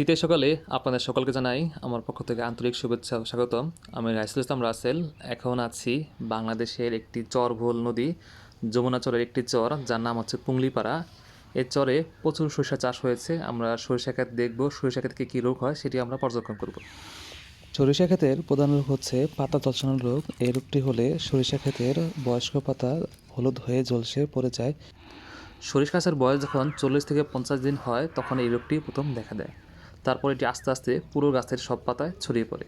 শীতের সকালে আপনাদের সকলকে জানাই আমার পক্ষ থেকে আন্তরিক শুভেচ্ছা ও স্বাগতম। আমি রাইসুল ইসলাম রাসেল। এখন আছি বাংলাদেশের একটি চর ভোল নদী যমুনা চরের একটি চর যার নাম হচ্ছে পুংলিপাড়া। এই চরে প্রচুর সরিষা চাষ হয়েছে। আমরা সরিষা ক্ষেত দেখব সরিষা ক্ষেতকে কী রোগ হয় সেটি আমরা পর্যবেক্ষণ করব। সরিষা ক্ষেতের প্রধান রোগ হচ্ছে পাতা তলসানোর রোগ। এই রোগটি হলে সরিষা ক্ষেতের বয়স্ক পাতা হলুদ হয়ে ঝলসে পড়ে যায়। সরিষা গাছের বয়স যখন চল্লিশ থেকে পঞ্চাশ দিন হয় তখন এই রোগটি প্রথম দেখা দেয়। তারপর এটি আস্তে আস্তে পুরো গাছের সব পাতায় ছড়িয়ে পড়ে।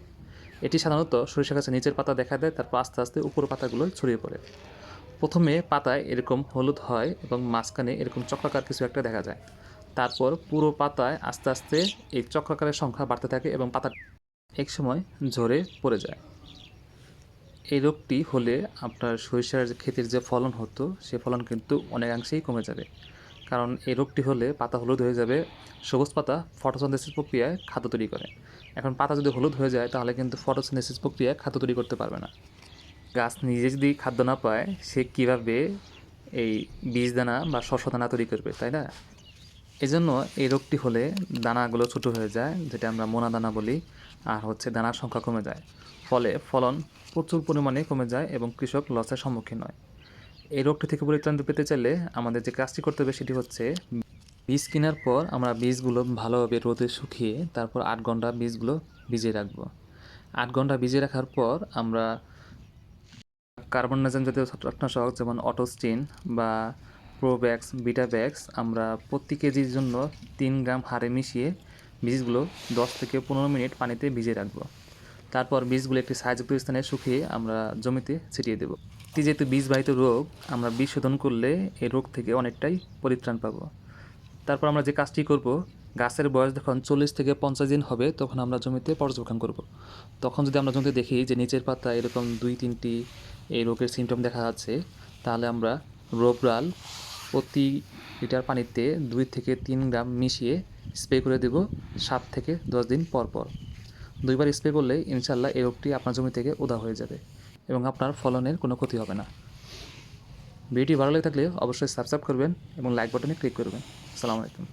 এটি সাধারণত সরিষা গাছের নিচের পাতা দেখা দেয়, তারপর আস্তে আস্তে উপর পাতাগুলো ছড়িয়ে পড়ে। প্রথমে পাতায় এরকম হলুদ হয় এবং মাঝখানে এরকম চক্রাকার কিছু একটা দেখা যায়। তারপর পুরো পাতায় আস্তে আস্তে এই চক্রাকারের সংখ্যা বাড়তে থাকে এবং পাতা এক সময় ঝরে পড়ে যায়। এই রোগটি হলে আপনার সরিষার ক্ষেতের যে ফলন হতো, সে ফলন কিন্তু অনেকাংশেই কমে যাবে। কারণ এই রোগটি হলে পাতা হলুদ হয়ে যাবে। সবুজ পাতা ফটোসিনথেসিস প্রক্রিয়ায় খাদ্য তৈরি করে। এখন পাতা যদি হলুদ হয়ে যায়, তাহলে কিন্তু ফটোসিনথেসিস প্রক্রিয়ায় খাদ্য তৈরি করতে পারবে না। গাছ নিজে যদি খাদ্য না পায়, সে কীভাবে এই বীজ দানা বা শস্য দানা তৈরি করবে, তাই না? এই জন্য এই রোগটি হলে দানাগুলো ছোটো হয়ে যায়, যেটা আমরা মোনা দানা বলি, আর হচ্ছে দানার সংখ্যা কমে যায়। ফলে ফলন প্রচুর পরিমাণে কমে যায় এবং কৃষক লসের সম্মুখীন হয়। এই রোগটি থেকে পরিত্রাণ পেতে চাইলে আমাদের যে কাজটি করতে হবে সেটি হচ্ছে বীজ কেনার পর আমরা বীজগুলো ভালোভাবে রোদে শুকিয়ে তারপর আট ঘণ্টা বীজগুলো ভিজিয়ে রাখব। আট ঘণ্টা ভিজিয়ে রাখার পর আমরা কার্বন নাইজেন জাতীয় ছত্রাকনাশক যেমন অটোস্টিন বা প্রোব্যাক্স, বিটাব্যাক্স আমরা প্রতি কেজির জন্য তিন গ্রাম হারে মিশিয়ে বীজগুলো দশ থেকে পনেরো মিনিট পানিতে ভিজিয়ে রাখব। তারপর বীজগুলো একটি সাহায্যযুক্ত স্থানে শুকিয়ে আমরা জমিতে ছিটিয়ে দেবো। এটি যেহেতু বীজবাহিত রোগ, আমরা বীজ শোধন করলে এই রোগ থেকে অনেকটাই পরিত্রাণ পাবো। তারপর আমরা যে কাজটি করব, গাছের বয়স যখন চল্লিশ থেকে পঞ্চাশ দিন হবে, তখন আমরা জমিতে পর্যবেক্ষণ করব। তখন যদি আমরা জমিতে দেখি যে নিচের পাতা এরকম দুই, তিনটি এই রোগের সিমটম দেখা যাচ্ছে, তাহলে আমরা রোবরাল প্রতি লিটার পানিতে দুই থেকে তিন গ্রাম মিশিয়ে স্প্রে করে দেব সাত থেকে দশ দিন পর পর। দুইবার স্প্রে করলে ইনশাল্লাহ এই রোগটি আপনার জমি থেকে উদা হয়ে যাবে। এবং আপনার ফলনের কোনো ক্ষতি হবে না। ভিডিওটি ভালো লেগে থাকলে অবশ্যই সাবস্ক্রাইব করবেন এবং লাইক বাটনে ক্লিক করবেন। আসসালামু আলাইকুম।